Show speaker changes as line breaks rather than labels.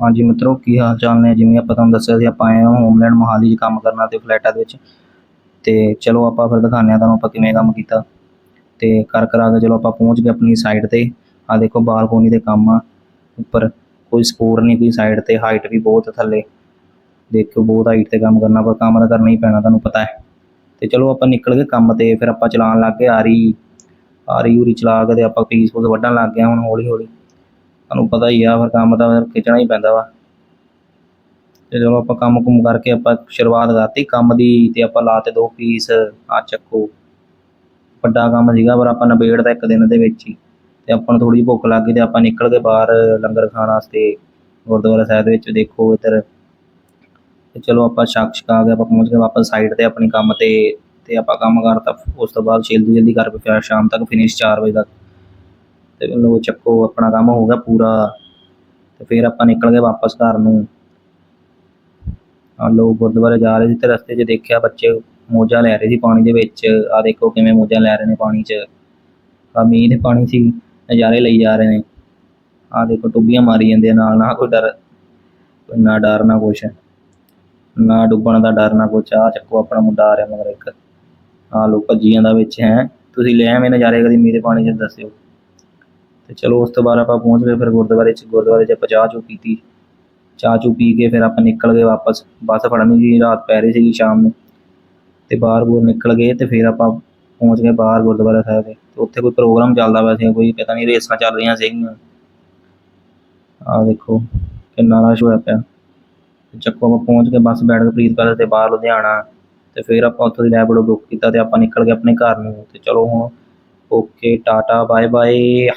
ਹਾਂਜੀ ਮਿੱਤਰੋ, ਕੀ ਹਾਲ ਚਾਲ ਨੇ? ਜਿਵੇਂ ਆਪਾਂ ਤੁਹਾਨੂੰ ਦੱਸਿਆ ਸੀ, ਆਪਾਂ ਆਏ ਹਾਂ ਹੋਮਲੈਂਡ ਮੋਹਾਲੀ 'ਚ ਕੰਮ ਕਰਨਾ ਤੇ ਫਲੈਟਾਂ ਦੇ ਵਿੱਚ। ਤੇ ਚਲੋ ਆਪਾਂ ਫਿਰ ਦਿਖਾਉਂਦੇ ਹਾਂ ਤੁਹਾਨੂੰ ਆਪਾਂ ਕਿਵੇਂ ਕੰਮ ਕੀਤਾ। ਤੇ ਕਰ ਕਰਾ ਕੇ ਚਲੋ ਆਪਾਂ ਪਹੁੰਚ ਗਏ ਆਪਣੀ ਸਾਈਡ ਤੇ। ਆ ਦੇਖੋ, ਬਾਲਕੋਨੀ ਦੇ ਕੰਮ ਆ। ਉੱਪਰ ਕੋਈ ਸਪੋਰ ਨਹੀਂ, ਕੋਈ ਸਾਈਡ ਤੇ। ਹਾਈਟ ਵੀ ਬਹੁਤ ਥੱਲੇ। ਦੇਖੋ ਬਹੁਤ ਹਾਈਟ ਤੇ ਕੰਮ ਕਰਨਾ, ਪਰ ਕੰਮ ਤਾਂ ਕਰਨਾ ਹੀ ਪੈਣਾ, ਤੁਹਾਨੂੰ ਪਤਾ ਹੈ। ਤੇ ਚਲੋ ਆਪਾਂ ਨਿਕਲ ਗਏ ਕੰਮ ਤੇ, ਫਿਰ ਆਪਾਂ ਚਲਾਉਣ ਲੱਗ ਗਏ ਆਰੀ। ਆਰੀ ਉਰੀ ਚਲਾ ਕੇ ਤੇ ਆਪਾਂ ਪੀਸ ਪੂਸ ਵੱਢਣ ਲੱਗ ਗਏ ਹੁਣ ਹੌਲੀ ਹੌਲੀ ਤੁਹਾਨੂੰ ਪਤਾ ਹੀ ਆ ਫਿਰ ਕੰਮ ਤਾਂ ਫਿਰ ਖਿੱਚਣਾ ਹੀ ਪੈਂਦਾ ਵਾ। ਤੇ ਜਦੋਂ ਆਪਾਂ ਕੰਮ ਕੁਮ ਕਰਕੇ ਆਪਾਂ ਸ਼ੁਰੂਆਤ ਕਰਤੀ ਕੰਮ ਦੀ ਤੇ ਆਪਾਂ ਲਾਤੇ ਦੋ ਪੀਸ, ਆ ਚੱਕੋ। ਵੱਡਾ ਕੰਮ ਸੀਗਾ, ਪਰ ਆਪਾਂ ਨਿਬੇੜਤਾ ਇੱਕ ਦਿਨ ਦੇ ਵਿੱਚ ਹੀ। ਤੇ ਆਪਾਂ ਨੂੰ ਥੋੜੀ ਭੁੱਖ ਲੱਗ ਗਈ ਤੇ ਆਪਾਂ ਨਿਕਲ ਗਏ ਬਾਹਰ ਲੰਗਰ ਖਾਣ ਵਾਸਤੇ ਗੁਰਦੁਆਰਾ ਸਾਹਿਬ ਦੇ ਵਿੱਚ, ਦੇਖੋ ਇੱਧਰ। ਤੇ ਚਲੋ ਆਪਾਂ ਸ਼ੱਕ ਛਕਾ ਕੇ ਆਪਾਂ ਪਹੁੰਚ ਗਏ ਵਾਪਸ ਸਾਈਡ ਤੇ ਆਪਣੇ ਕੰਮ ਤੇ ਤੇ ਆਪਾਂ ਕੰਮ ਕਰਤਾ। ਉਸ ਤੋਂ ਬਾਅਦ ਛੇਲਦੀ ਜਲਦੀ ਕਰ ਪਿਆ ਸ਼ਾਮ ਤੱਕ ਫਿਨਿਸ਼ 4 ਵਜੇ ਤੱਕ। ਤੇ ਲੋ ਚੱਕੋ, ਆਪਣਾ ਕੰਮ ਹੋ ਗਿਆ ਪੂਰਾ। ਤੇ ਫਿਰ ਆਪਾਂ ਨਿਕਲ ਗਏ ਵਾਪਸ ਘਰ ਨੂੰ। ਆ ਲੋਕ ਗੁਰਦੁਆਰੇ ਜਾ ਰਹੇ ਸੀ ਤੇ ਰਸਤੇ 'ਚ ਦੇਖਿਆ ਬੱਚੇ ਮੋਜਾਂ ਲੈ ਰਹੇ ਸੀ ਪਾਣੀ ਦੇ ਵਿੱਚ। ਆ ਦੇਖੋ ਕਿਵੇਂ ਮੋਜਾਂ ਲੈ ਰਹੇ ਨੇ ਪਾਣੀ 'ਚ। ਆ ਮੀਂਹ ਦੇ ਪਾਣੀ ਸੀ, ਨਜ਼ਾਰੇ ਲਈ ਜਾ ਰਹੇ ਨੇ। ਆ ਦੇਖੋ ਟੁੱਬੀਆਂ ਮਾਰੀ ਜਾਂਦੇ ਨਾਲ ਨਾ ਕੋਈ ਡਰ, ਨਾ ਡਰ ਨਾ ਕੁਛ। ਨਾ ਡੁੱਬਣ ਦਾ ਡਰ ਨਾ ਕੁਛ ਆ ਚੱਕੋ ਆਪਣਾ ਮੁੰਡਾ ਆ ਰਿਹਾ ਮਗਰ ਇੱਕ। ਆ ਲੋ ਭੱਜੀ ਜਾਂਦਾ ਵਿੱਚ ਹੈ। ਤੁਸੀਂ ਲੈ ਐਵੇਂ ਨਜ਼ਾਰੇ, ਕਦੀ ਮੀਂਹ ਦੇ ਪਾਣੀ 'ਚ ਦੱਸਿਓ। ਤੇ ਚਲੋ ਉਸ ਤੋਂ ਬਾਅਦ ਆਪਾਂ ਪਹੁੰਚ ਗਏ, ਫਿਰ ਗੁਰਦੁਆਰੇ 'ਚ ਗੁਰਦੁਆਰੇ 'ਚ ਆਪਾਂ ਚਾਹ ਚੂ ਪੀਤੀ। ਚਾਹ ਚੂ ਪੀ ਕੇ ਫਿਰ ਆਪਾਂ ਨਿਕਲ ਗਏ ਵਾਪਸ, ਬੱਸ ਫੜਨੀ ਸੀ, ਰਾਤ ਪੈ ਰਹੀ ਸੀਗੀ ਸ਼ਾਮ ਨੂੰ। ਤੇ ਬਾਹਰ ਬੂਰ ਨਿਕਲ ਗਏ ਤੇ ਫਿਰ ਆਪਾਂ ਪਹੁੰਚ ਗਏ ਬਾਹਰ ਗੁਰਦੁਆਰਾ ਸਾਹਿਬ ਦੇ। ਤੇ ਉੱਥੇ ਕੋਈ ਪ੍ਰੋਗਰਾਮ ਚੱਲਦਾ ਪਿਆ ਸੀ ਕੋਈ ਪਤਾ ਨਹੀਂ ਰੇਸਾਂ ਚੱਲ ਰਹੀਆਂ ਸੀਗੀਆਂ। ਆਹ ਦੇਖੋ, ਕਿੰਨਾ ਰਸ਼ ਹੋਇਆ ਪਿਆ। ਤੇ ਚੱਕੋ ਆਪਾਂ ਪਹੁੰਚ ਕੇ ਬੱਸ ਬੈਠ ਕੇ ਪ੍ਰੀਤ ਪੈਲੇਸ ਤੇ ਬਾਹਰ ਲੁਧਿਆਣਾ। ਤੇ ਫਿਰ ਆਪਾਂ ਉੱਥੋਂ ਦੀ ਰੈਪਿਡੋ ਬੁੱਕ ਕੀਤਾ ਤੇ ਆਪਾਂ ਨਿਕਲ ਗਏ ਆਪਣੇ ਘਰ ਨੂੰ। ਤੇ ਚਲੋ ਹੁਣ ਓਕੇ, ਟਾਟਾ ਬਾਏ ਬਾਏ